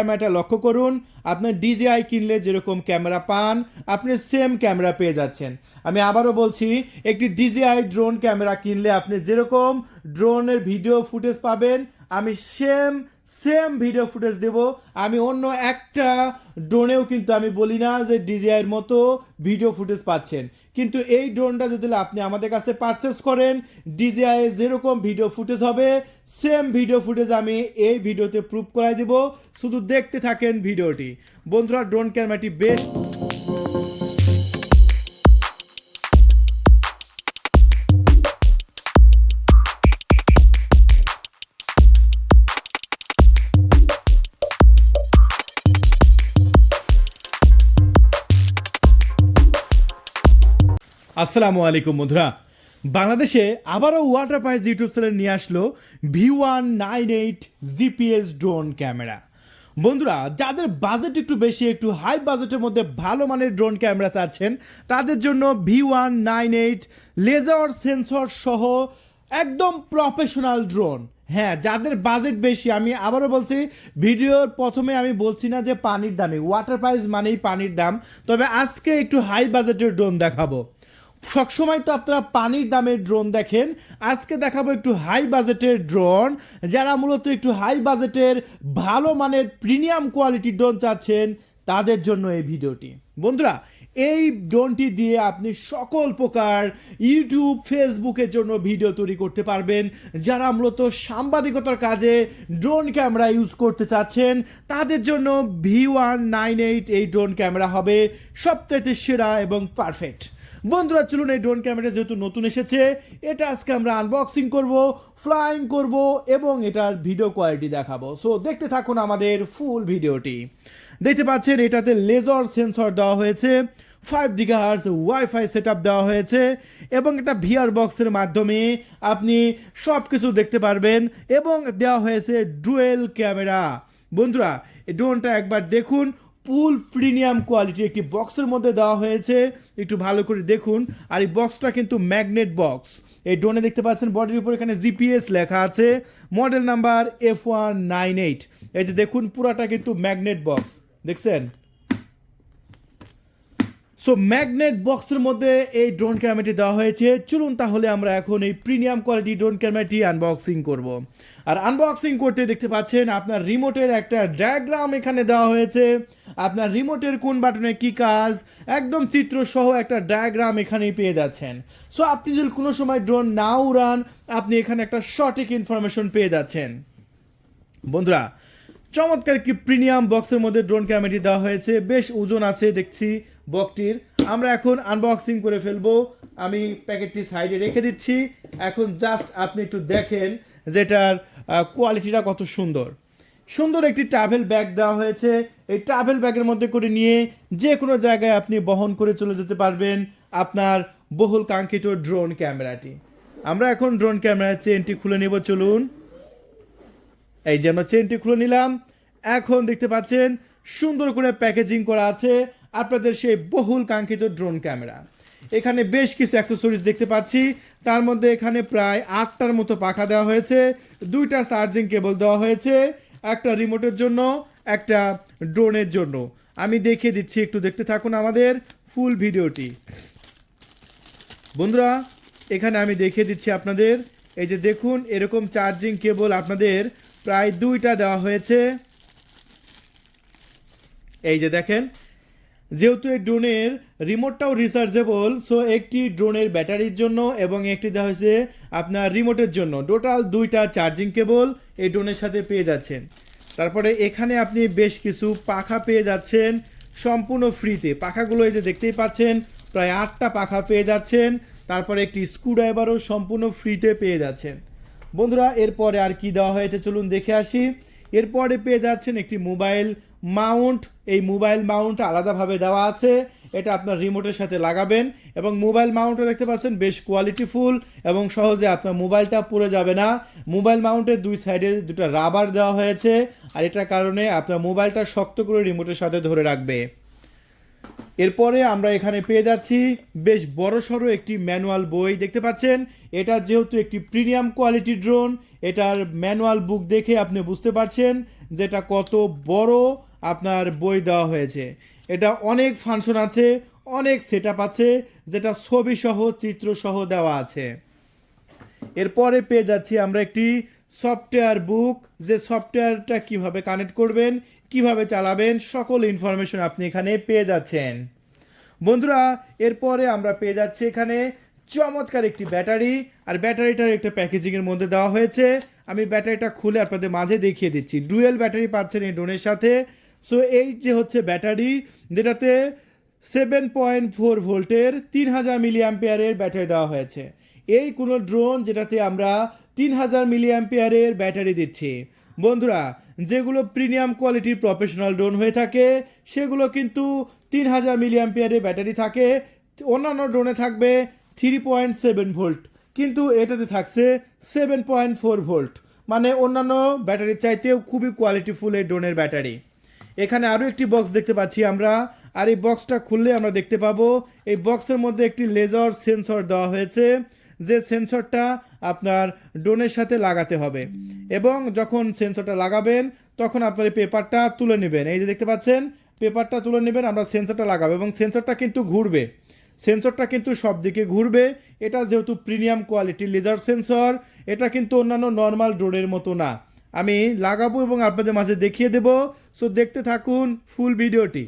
ক্যামেরাটা লক্ষ্য করুন। আপনার ডিজিআই কিনলে যেরকম ক্যামেরা পান, আপনি সেম ক্যামেরা পেয়ে যাচ্ছেন। আমি আবারও বলছি, একটি ডিজিআই ড্রোন ক্যামেরা কিনলে আপনি যেরকম ড্রোনের ভিডিও ফুটেজ পাবেন, আমি সেম সেম ভিডিও ফুটেজ দেব। আমি অন্য একটা ড্রোনেও কিন্তু আমি বলি না যে ডিজিআইয়ের মতো ভিডিও ফুটেজ পাচ্ছেন। কিন্তু এই ড্রোনটা যদি আপনি আমাদের কাছে পারচেস করেন ডিজিআই যেরকম ভিডিও ফুটেজ হবে সেম ভিডিও ফুটেজ আমি এই ভিডিওতে প্রুভ করাই দিব। শুধু দেখতে থাকেন ভিডিওটি বন্ধুরা ড্রোন ক্যামেরাটি বেশ আসসালামু আলাইকুম, বন্ধুরা। বাংলাদেশে আবারও ওয়াটার পাইস ইউটিউব চ্যানেল নিয়ে আসলো V one nine eight GPS drone camera বন্ধুরা, যাদের বাজেট একটু বেশি, একটু হাই বাজেটের মধ্যে ভালো মানের ড্রোন ক্যামেরা চাচ্ছেন, তাদের জন্য V one nine eight laser sensor সহ একদম প্রফেশনাল ড্রোন হ্যাঁ যাদের বাজেট বেশি, আমি আবারও বলছি, ভিডিওর প্রথমে আমি বলছি না যে পানির দামে। ওয়াটার প্রাইস মানেই পানির দাম, তবে আজকে একটু হাই বাজেটের ড্রোন দেখাবো। সবসময় তো আপনারা পানির দামের ড্রোন দেখেন। আজকে দেখাবো একটু হাই বাজেটের ড্রোন যারা মূলত একটু হাই বাজেটের ভালো মানের প্রিমিয়াম কোয়ালিটির ড্রোন চাচ্ছেন, তাদের জন্য এই ভিডিওটি। বন্ধুরা, এই ড্রোনটি দিয়ে আপনি সকল প্রকার ইউটিউব, ফেসবুকের জন্য ভিডিও তৈরি করতে পারবেন। যারা মূলত সাংবাদিকতার কাজে ড্রোন ক্যামেরা ইউজ করতে চাচ্ছেন, তাদের জন্য ভি ওয়ান নাইন এইট এই ড্রোন ক্যামেরা হবে সবচাইতে সেরা এবং পারফেক্ট বন্ধুরা, চলুন এই ড্রোন ক্যামেরা যেহেতু নতুন এসেছে, এটা আজকে আমরা আনবক্সিং করব ফ্লাইং করব এবং এটার ভিডিও কোয়ালিটি দেখাবো। সো দেখতে থাকুন আমাদের ফুল ভিডিওটি দেখতে পাচ্ছেন, এটাতে লেজার সেন্সর দেওয়া হয়েছে ফাইভ দিঘার্স ওয়াইফাই সেট দেওয়া হয়েছে এবং একটা ভিআর বক্সের মাধ্যমে আপনি সব কিছু দেখতে পারবেন এবং দেওয়া হয়েছে ডুয়েল ক্যামেরা বন্ধুরা ড্রোনটা একবার দেখুন ফুল প্রিমিয়াম কোয়ালিটি একটি বক্সের মধ্যে দেওয়া হয়েছে। একটু ভালো করে দেখুন। আর এই বক্সটা কিন্তু ম্যাগনেট বক্স। এই ড্রোনে দেখতে পাচ্ছেন বডির উপর এখানে জিপিএস লেখা আছে। Model number F one nine eight এই যে দেখুন, পুরাটা কিন্তু ম্যাগনেট বক্স। দেখছেন? সো ম্যাগনেট বক্সের মধ্যে এই ড্রোন ক্যামেরাটি দেওয়া হয়েছে। চলুন তাহলে আমরা এখন এই প্রিমিয়াম কোয়ালিটি ড্রোন ক্যামেরাটি আনবক্সিং করব। আর আনবক্সিং করতে দেখতে পাচ্ছেন আপনার রিমোটের একটা ডায়াগ্রাম এখানে দেওয়া হয়েছে। আপনার রিমোটের কোন বাটনে কি কাজ, একদম চিত্র সহ একটা ডায়াগ্রাম এখানেই পেয়ে যাচ্ছেন। সো আপনি যদি কোনো সময় ড্রোন না উড়ান আপনি এখানে একটা সঠিক ইনফরমেশন পেয়ে যাচ্ছেন। বন্ধুরা, চমৎকার একটি প্রিমিয়াম বক্সের মধ্যে ড্রোন ক্যামেরাটি দেওয়া হয়েছে। বেশ ওজন আছে, দেখছি। বকটির আমরা এখন আনবক্সিং করে ফেলব। আমি প্যাকেটটি সাইডে রেখে দিচ্ছি। এখন জাস্ট আপনি একটু দেখেন যেটার কোয়ালিটিটা কত সুন্দর। সুন্দর একটি ট্রাভেল ব্যাগ দেওয়া হয়েছে। এই ট্রাভেল ব্যাগের মধ্যে করে নিয়ে যে কোনো জায়গায় আপনি বহন করে চলে যেতে পারবেন আপনার বহুল কাঙ্ক্ষিত ড্রোন ক্যামেরাটি আমরা এখন ড্রোন ক্যামেরার চেনটি খুলে নেব, চলুন। এই যে আমরা চেনটি খুলে নিলাম। এখন দেখতে পাচ্ছেন, সুন্দর করে প্যাকেজিং করা আছে। আপনাদের সেই বহুল কাঙ্ক্ষিত ড্রোন ক্যামেরা। এখানে বেশ কিছু অ্যাক্সেসরিজ দেখতে পাচ্ছি। তার মধ্যে এখানে প্রায় আটটার মতো পাখা দেওয়া হয়েছে। দুইটা চার্জিং কেবল দেওয়া হয়েছে। একটা রিমোটের জন্য, একটা ড্রোনের জন্য। আমি দেখিয়ে দিচ্ছি, একটু দেখতে থাকুন আমাদের ফুল ভিডিওটি। বন্ধুরা, এখানে আমি দেখিয়ে দিচ্ছি আপনাদের। এই যে দেখুন, এরকম চার্জিং কেবল আপনাদের প্রায় দুইটা দেওয়া হয়েছে। এই যে দেখেন যেহেতু এই ড্রোনের রিমোটটাও রিচার্জেবল সো একটি ড্রোনের ব্যাটারির জন্য এবং একটি দেওয়া হয়েছে আপনার রিমোটের জন্য। টোটাল দুইটা চার্জিং কেবল এই ড্রোনের সাথে পেয়ে যাচ্ছেন। তারপরে এখানে আপনি বেশ কিছু পাখা পেয়ে যাচ্ছেন সম্পূর্ণ ফ্রিতে পাখাগুলো এই যে দেখতেই পাচ্ছেন, প্রায় আটটা পাখা পেয়ে যাচ্ছেন। তারপরে একটি স্ক্রুড্রাইভারও সম্পূর্ণ ফ্রিতে পেয়ে যাচ্ছেন। বন্ধুরা, এরপরে আর কি দেওয়া হয়েছে চলুন দেখে আসি। এরপরে পেয়ে যাচ্ছেন একটি মোবাইল মাউন্ট, এই মোবাইল মাউন্ট আলাদাভাবে দেওয়া আছে। এটা আপনার রিমোটের সাথে লাগাবেন এবং মোবাইল মাউন্টও দেখতে পাচ্ছেন, বেশ কোয়ালিটিফুল এবং সহজে আপনার মোবাইলটা পড়ে যাবে না। মোবাইল মাউন্টের দুই সাইডে দুটো রাবার দেওয়া হয়েছে আর এটার কারণে আপনার মোবাইলটা শক্ত করে রিমোটের সাথে ধরে রাখবে। এরপরে আমরা এখানে পেয়ে যাচ্ছি বেশ বড়সড় একটি ম্যানুয়াল বই। দেখতে পাচ্ছেন, এটা যেহেতু একটি প্রিমিয়াম কোয়ালিটি ড্রোন, এটার ম্যানুয়াল বুক দেখে আপনি বুঝতে পারছেন যেটা কত বড় আপনার বই দেওয়া হয়েছে। এটা অনেক ফাংশন আছে, অনেক সেট আছে, যেটা ছবি সহ, চিত্র সহ দেওয়া আছে। এরপরে পেয়ে যাচ্ছি আমরা একটি সফটওয়্যার বুক যে সফটওয়্যারটা কীভাবে কানেক্ট করবেন, কীভাবে চালাবেন, সকল ইনফরমেশন আপনি এখানে পেয়ে যাচ্ছেন। বন্ধুরা, এরপরে আমরা পেয়ে যাচ্ছি এখানে চমৎকার একটি ব্যাটারি, আর ব্যাটারিটার একটা প্যাকেজিংয়ের মধ্যে দেওয়া হয়েছে। আমি ব্যাটারিটা খুলে আপনাদের মাঝে দেখিয়ে দিচ্ছি। ডুয়েল ব্যাটারি পাচ্ছেন এই ড্রোনের সাথে। সো এই যে হচ্ছে ব্যাটারি, যেটাতে সেভেন পয়েন্ট ফোর ভোল্টের তিন হাজার মিলি অ্যাম্পিয়ারের ব্যাটারি দেওয়া হয়েছে। এই কোনো ড্রোন যেটাতে আমরা তিন হাজার মিলি অ্যাম্পিয়ারের ব্যাটারি দিচ্ছি। বন্ধুরা, যেগুলো প্রিমিয়াম কোয়ালিটির প্রফেশনাল ড্রোন হয়ে থাকে, সেগুলো কিন্তু তিন হাজার মিলি অ্যাম্পিয়ারের ব্যাটারি থাকে। অন্যান্য ড্রোনে থাকবে থ্রি পয়েন্ট সেভেন ভোল্ট কিন্তু এটাতে থাকছে সেভেন পয়েন্ট ফোর ভোল্ট মানে অন্যান্য ব্যাটারির চাইতেও খুবই কোয়ালিটিফুল এই ড্রোনের ব্যাটারি। এখানে আরও একটি বক্স দেখতে পাচ্ছি আমরা। আর এই বক্সটা খুললে আমরা দেখতে পাবো, এই বক্সের মধ্যে একটি লেজার সেন্সর দেওয়া হয়েছে, যে সেন্সরটা আপনার ড্রোনের সাথে লাগাতে হবে। এবং যখন সেন্সরটা লাগাবেন, তখন আপনার এই পেপারটা তুলে নেবেন। এই যে দেখতে পাচ্ছেন পেপারটা তুলে নেবেন, আমরা সেন্সরটা লাগাবো এবং সেন্সরটা কিন্তু ঘুরবে। সেন্সরটা কিন্তু সব দিকে ঘুরবে। এটা যেহেতু প্রিমিয়াম কোয়ালিটির লেজার সেন্সর এটা কিন্তু অন্যান্য নর্মাল ড্রোনের মতো না। আমি লাগাবো এবং আপনাদের মাঝে দেখিয়ে দেব। সো দেখতে থাকুন ফুল ভিডিওটি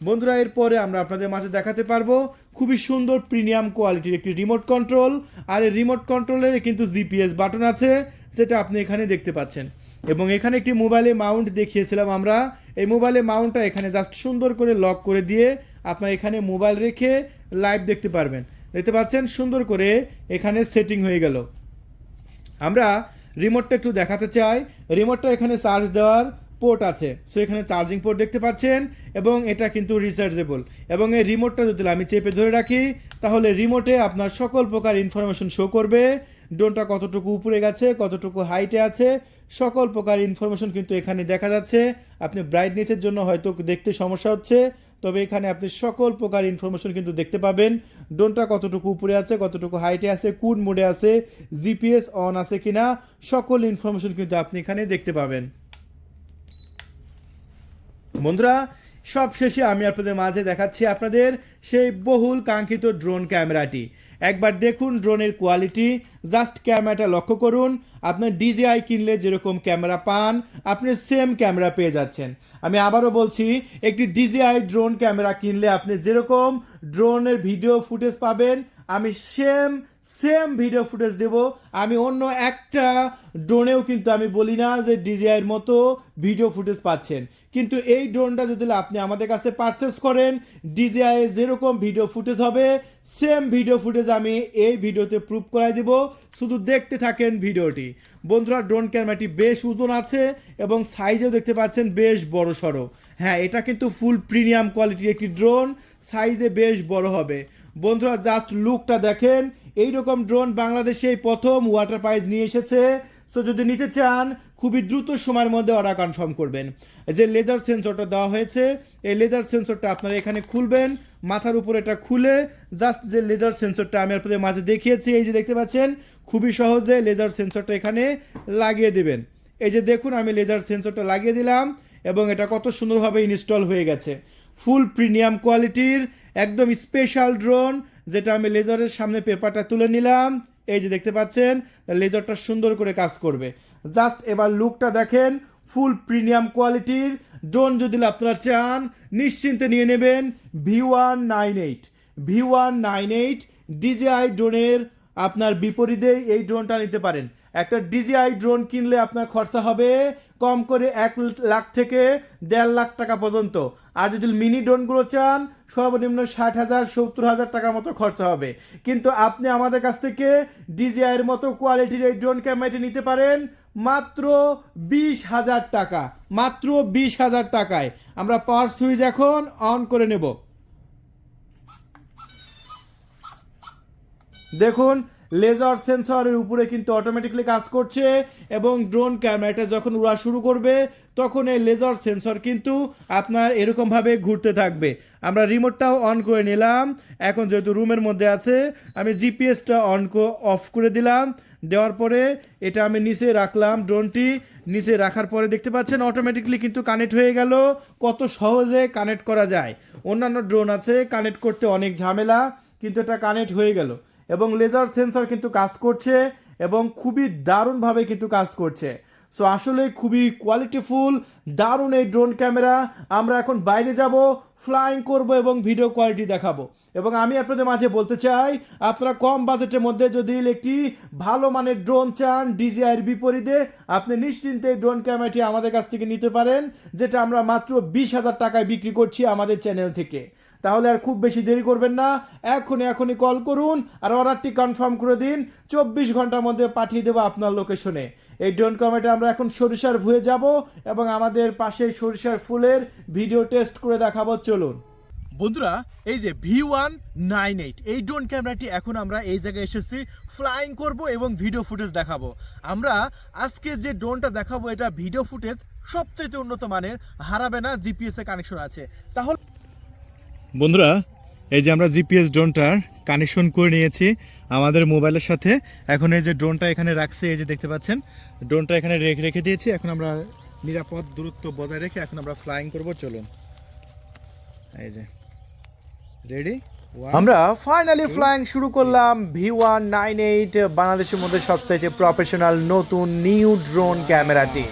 বন্ধুরা, এরপরে আমরা আপনাদের মাঝে দেখাতে পারব খুবই সুন্দর প্রিমিয়াম কোয়ালিটির একটি রিমোট কন্ট্রোল আর এই রিমোট কন্ট্রোলের কিন্তু জিপিএস বাটন আছে, যেটা আপনি এখানে দেখতে পাচ্ছেন। এবং এখানে একটি মোবাইলে মাউন্ট দেখিয়েছিলাম আমরা। এই মোবাইলে মাউন্টটা এখানে জাস্ট সুন্দর করে লক করে দিয়ে আপনার এখানে মোবাইল রেখে লাইভ দেখতে পারবেন। দেখতে পাচ্ছেন? সুন্দর করে এখানে সেটিং হয়ে গেল। আমরা রিমোটটা একটু দেখাতে চাই। রিমোটটা এখানে চার্জ দেওয়ার পোর্ট আছে। সো এখানে চার্জিং পোর্ট দেখতে পাচ্ছেন এবং এটা কিন্তু রিচার্জেবল এবং এই রিমোটটা যদি আমি চেপে ধরে রাখি, তাহলে রিমোটে আপনার সকল প্রকার ইনফরমেশন শো করবে। ড্রোনটা কতটুকু উপরে গেছে, কতটুকু হাইটে আছে, সকল প্রকার ইনফরমেশন কিন্তু এখানে দেখা যাচ্ছে। আপনি ব্রাইটনেসের জন্য হয়তো দেখতে সমস্যা হচ্ছে, তবে এখানে আপনি সকল প্রকার ইনফরমেশন কিন্তু দেখতে পাবেন। ড্রোনটা কতটুকু উপরে আছে, কতটুকু হাইটে আছে, কোন মোডে আছে জিপিএস অন আছে কিনা, সকল ইনফরমেশন কিন্তু আপনি এখানে দেখতে পাবেন। বন্ধুরা, সব শেষে আমি আপনাদের মাঝে দেখাচ্ছি আপনাদের সেই বহুল কাঙ্ক্ষিত ড্রোন ক্যামেরাটি। একবার দেখুন ড্রোনের কোয়ালিটি, জাস্ট ক্যামেরাটা লক্ষ্য করুন আপনার ডিজিআই কিনলে যেরকম ক্যামেরা পান, আপনি সেম ক্যামেরা পেয়ে যাচ্ছেন। আমি আবারও বলছি, একটি ডিজিআই ড্রোন ক্যামেরা কিনলে আপনি যেরকম ড্রোনের ভিডিও ফুটেজ পাবেন, আমি সেম সেম ভিডিও ফুটেজ দেব। আমি অন্য একটা ড্রোনেও কিন্তু আমি বলি না যে ডিজিআইয়ের মতো ভিডিও ফুটেজ পাচ্ছেন। কিন্তু এই ড্রোনটা যদি আপনি আমাদের কাছে পারচেস করেন ডিজিআই যেরকম ভিডিও ফুটেজ হবে সেম ভিডিও ফুটেজ আমি এই ভিডিওতে প্রুভ করাই দেব। শুধু দেখতে থাকেন ভিডিওটি বন্ধুরা ড্রোন ক্যামেরাটি বেশ ওজন আছে এবং সাইজেও দেখতে পাচ্ছেন বেশ বড় সড়ো। হ্যাঁ এটা কিন্তু ফুল প্রিমিয়াম কোয়ালিটির একটি ড্রোন সাইজে বেশ বড় হবে। বন্ধুরা জাস্ট লুকটা দেখেন। এই রকম ড্রোন বাংলাদেশে প্রথম ওয়াটার প্রাইজ নিয়ে এসেছে। সো যদি নিতে চান খুবই দ্রুত সময়ের মধ্যে অর্ডার কনফার্ম করবেন। যে লেজার সেন্সরটা দেওয়া হয়েছে, এই লেজার সেন্সরটা আপনারা এখানে খুলবেন, মাথার উপর এটা খুলে জাস্ট যে লেজার সেন্সরটা আমি আপনাদের মাঝে দেখিয়েছি, এই যে দেখতে পাচ্ছেন, খুবই সহজে লেজার সেন্সরটা এখানে লাগিয়ে দেবেন। এই যে দেখুন, আমি লেজার সেন্সরটা লাগিয়ে দিলাম এবং এটা কত সুন্দরভাবে ইনস্টল হয়ে গেছে। ফুল প্রিমিয়াম কোয়ালিটির একদম স্পেশাল ড্রোন যেটা আমি লেজারের সামনে পেপারটা তুলে নিলাম। এই যে দেখতে পাচ্ছেন লেজারটা সুন্দর করে কাজ করবে। জাস্ট এবার লুকটা দেখেন ফুল প্রিমিয়াম কোয়ালিটির ড্রোন যদি আপনারা চান, নিশ্চিন্তে নিয়ে নেবেন V one nine eight V one nine eight DJI ড্রোনের আপনার বিপরীতেই এই ড্রোনটা নিতে পারেন। একটা ডিজিআই ড্রোন কিনলে আপনার খরচা হবে কম করে এক লাখ থেকে দেড় লাখ টাকা পর্যন্ত। আর যদি মিনি ড্রোনগুলো চান, সর্বনিম্ন ষাট হাজার, সত্তর হাজার টাকার মতো খরচা হবে। কিন্তু আপনি আমাদের কাছ থেকে ডিজিআইয়ের মতো কোয়ালিটির এই ড্রোন ক্যামেরাটি নিতে পারেন মাত্র বিশ হাজার টাকা, মাত্র বিশ হাজার টাকায়। আমরা পাওয়ার সুইচ এখন অন করে নেব। দেখুন লেজার সেন্সরের উপরে কিন্তু অটোমেটিকলি কাজ করছে এবং ড্রোন ক্যামেরাটা যখন উড়া শুরু করবে, তখন এই লেজার সেন্সর কিন্তু আপনার এরকমভাবে ঘুরতে থাকবে। আমরা রিমোটটাও অন করে নিলাম। এখন যেহেতু রুমের মধ্যে আছে, আমি জিপিএসটা অন অফ করে দিলাম। দেওয়ার পরে এটা আমি নিচে রাখলাম ড্রোনটি নিচে রাখার পরে দেখতে পাচ্ছেন অটোমেটিকলি কিন্তু কানেক্ট হয়ে গেল। কত সহজে কানেক্ট করা যায়। অন্যান্য ড্রোন আছে কানেক্ট করতে অনেক ঝামেলা, কিন্তু এটা কানেক্ট হয়ে গেল। এবং লেজার সেন্সর কিন্তু কাজ করছে এবং খুবই দারুণভাবে কিন্তু কাজ করছে। সো আসলে খুবই কোয়ালিটিফুল দারুণ এই ড্রোন ক্যামেরা আমরা এখন বাইরে যাব ফ্লাইং করব এবং ভিডিও কোয়ালিটি দেখাবো। এবং আমি আপনাদের মাঝে বলতে চাই, আপনারা কম বাজেটের মধ্যে যদি একটি ভালো মানের ড্রোন চান ডিজিআইয়ের বিপরীতে, আপনি নিশ্চিন্তে ড্রোন ক্যামেরাটি আমাদের কাছ থেকে নিতে পারেন, যেটা আমরা মাত্র বিশ হাজার টাকায় বিক্রি করছি আমাদের চ্যানেল থেকে। তাহলে আর খুব বেশি দেরি করবেন না। এখনই এখনই কল করুন আর অর্ডারটি কনফার্ম করে দিন। চব্বিশ ঘণ্টার মধ্যে পাঠিয়ে দেবো আপনার লোকেশনে। এই ড্রোন ক্যামেরাটা আমরা এখন সরিষার ভুয়ে যাব এবং আমাদের পাশে সরিষার ফুলের ভিডিও টেস্ট করে দেখাবো। চলুন। বন্ধুরা, এই যে ভি ওয়ান নাইন এইট, এই ড্রোন ক্যামেরাটি এখন আমরা এই জায়গায় এসেছি। ফ্লাইং করব এবং ভিডিও ফুটেজ দেখাবো। আমরা আজকে যে ড্রোনটা দেখাবো, এটা ভিডিও ফুটেজ সবচেয়ে উন্নত মানের, হারাবে না, জিপিএস কানেকশন আছে। তাহলে বন্ধুরা এই যে আমরা জিপিএস ড্রোনটার কানেকশন করে নিয়েছি আমাদের মোবাইলের সাথে। এখন এই যে ড্রোনটা এখানে রাখছে এই যে দেখতে পাচ্ছেন ড্রোনটা এখানে রেখে রেখে দিয়েছি। এখন আমরা নিরাপদ দূরত্ব বজায় রেখে এখন আমরা ফ্লাইং করব চলুন। এই যে। রেডি আমরা ফাইনালি ফ্লাইং শুরু করলাম ভি ওয়ান নাইন এইট বাংলাদেশের মধ্যে সবচাইতে প্রফেশনাল নতুন নিউ ড্রোন ক্যামেরাটি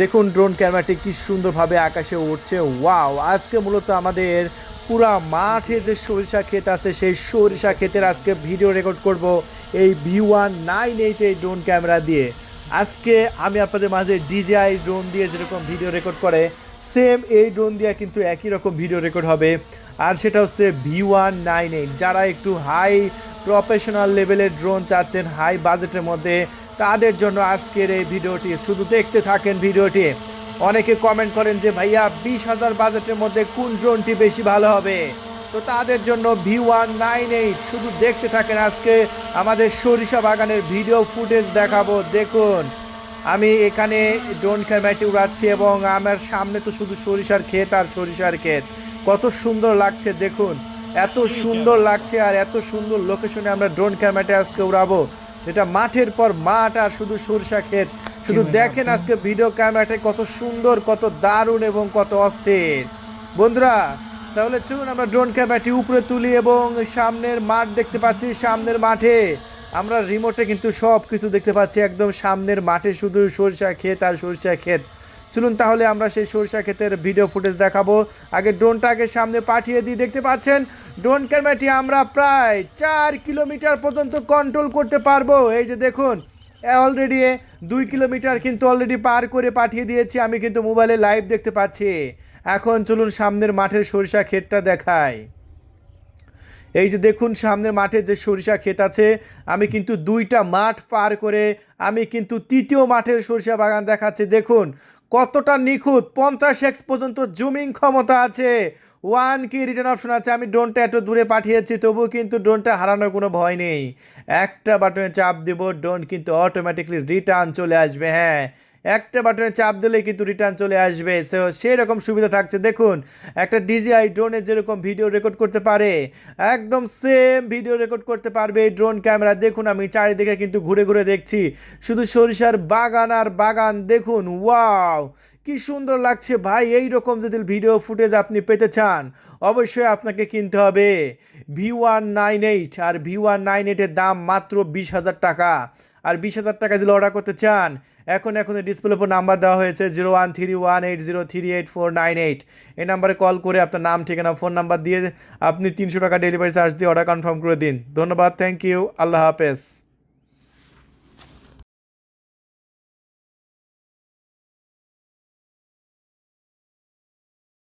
দেখুন ড্রোন ক্যামেরাটি কি সুন্দরভাবে আকাশে উঠছে ওয়াও আজকে মূলত আমাদের পুরা মাঠে যে সরিষা ক্ষেত আছে, সেই সরিষা ক্ষেতের আজকে ভিডিও রেকর্ড করব এই ভি ওয়ান নাইন এইট এই ড্রোন ক্যামেরা দিয়ে। আজকে আমি আপনাদের মাঝে ডিজিআই ড্রোন দিয়ে যেরকম ভিডিও রেকর্ড করে সেম এই ড্রোন দিয়ে কিন্তু একই রকম ভিডিও রেকর্ড হবে। আর সেটা হচ্ছে ভি ওয়ান নাইন এইট যারা একটু হাই প্রফেশনাল লেভেলের ড্রোন চাচ্ছেন হাই বাজেটের মধ্যে, তাদের জন্য আজকের এই ভিডিওটি। শুধু দেখতে থাকেন ভিডিওটি। অনেকে কমেন্ট করেন যে ভাইয়া বিশ হাজার বাজেটের মধ্যে কোন ড্রোনটি বেশি ভালো হবে? তো তাদের জন্য ভি ওয়ান নাইন এইট শুধু দেখতে থাকেন আজকে। আমাদের সরিষা বাগানের ভিডিও ফুটেজ দেখাবো। দেখুন আমি এখানে ড্রোন ক্যামেরাটি উড়াচ্ছি এবং আমার সামনে তো শুধু সরিষার ক্ষেত আর সরিষার ক্ষেত। কত সুন্দর লাগছে দেখুন। এত সুন্দর লাগছে আর এত সুন্দর লোকেশনে আমরা ড্রোন ক্যামেরাটি আজকে উড়াবো। এটা মাঠের পর মাঠ আর শুধু সরিষা ক্ষেত। শুধু দেখেন আজকে ভিডিও ক্যামেরাটা কত সুন্দর কত দারুণ এবং কত অস্থির। বন্ধুরা তাহলে চলুন আমরা ড্রোন ক্যামেরাটি উপরে তুলি এবং সামনের মাঠ দেখতে পাচ্ছি সামনের মাঠে। আমরা রিমোটে কিন্তু সব কিছু দেখতে পাচ্ছি একদম সামনের মাঠে শুধু সরিষা ক্ষেত আর সরিষা ক্ষেত। চলুন তাহলে আমরা সেই সরিষা ক্ষেতের ভিডিও ফুটেজ দেখাবো। আগে ড্রোনটাকে সামনে পাঠিয়ে দিই দেখতে পাচ্ছেন? ড্রোন ক্যামেরাটি আমরা প্রায় চার কিলোমিটার পর্যন্ত কন্ট্রোল করতে পারব। এই যে দেখুন অলরেডি দুই কিলোমিটার কিন্তু অলরেডি পার করে পাঠিয়ে দিয়েছি, আমি কিন্তু মোবাইলে লাইভ দেখতে পাচ্ছি। এখন চলুন সামনের মাঠের সরিষা ক্ষেতটা দেখাই। এই যে দেখুন, সামনের মাঠে যে সরিষা ক্ষেত আছে, আমি কিন্তু দুইটা মাঠ পার করে, আমি কিন্তু তৃতীয় মাঠের সরিষা বাগান দেখাচ্ছি। দেখুন, কতটা নিখুঁত, পঞ্চাশ এক্স পর্যন্ত জুমিং ক্ষমতা আছে। ওয়ান কি রিটার্ন অপশন আছে, আমি ড্রোনটা এত দূরে পাঠিয়েছি তবু কিন্তু ড্রোনটা হারানোর কোনো ভয় নেই। একটা বাটনে চাপ দেবো ড্রোন কিন্তু অটোমেটিকলি রিটার্ন চলে আসবে হ্যাঁ। একটা বাটনে চাপ দিলেই কিন্তু রিটার্ন চলে আসবে। সো সেই রকম সুবিধা থাকছে। দেখুন, একটা ডিজিআই ড্রোনে যেরকম ভিডিও রেকর্ড করতে পারে, একদম সেম ভিডিও রেকর্ড করতে পারবে এই ড্রোন ক্যামেরা দেখুন, আমি চারিদিকে কিন্তু ঘুরে ঘুরে দেখছি। শুধু সরিষার বাগান আর বাগান, দেখুন ওয়াও কি সুন্দর লাগছে ভাই এই রকম যদি ভিডিও ফুটেজ আপনি পেতে চান, অবশ্যই আপনাকে কিনতে হবে। ভি ওয়ান নাইন এইট আর ভি ওয়ান নাইন এইটের দাম মাত্র বিশ হাজার টাকা। আর বিশ হাজার টাকা যদি অর্ডার করতে চান এখন এখন ডিসপ্লে উপর নাম্বার দেওয়া হয়েছে zero one three one eight zero three eight four nine eight এই নাম্বারে কল করে আপনার নাম, ঠিকানা ফোন নাম্বার দিয়ে আপনি তিনশো টাকা ডেলিভারি চার্জ দিয়ে অর্ডার কনফার্ম করে দিন। ধন্যবাদ থ্যাংক ইউ আল্লাহ হাফেজ।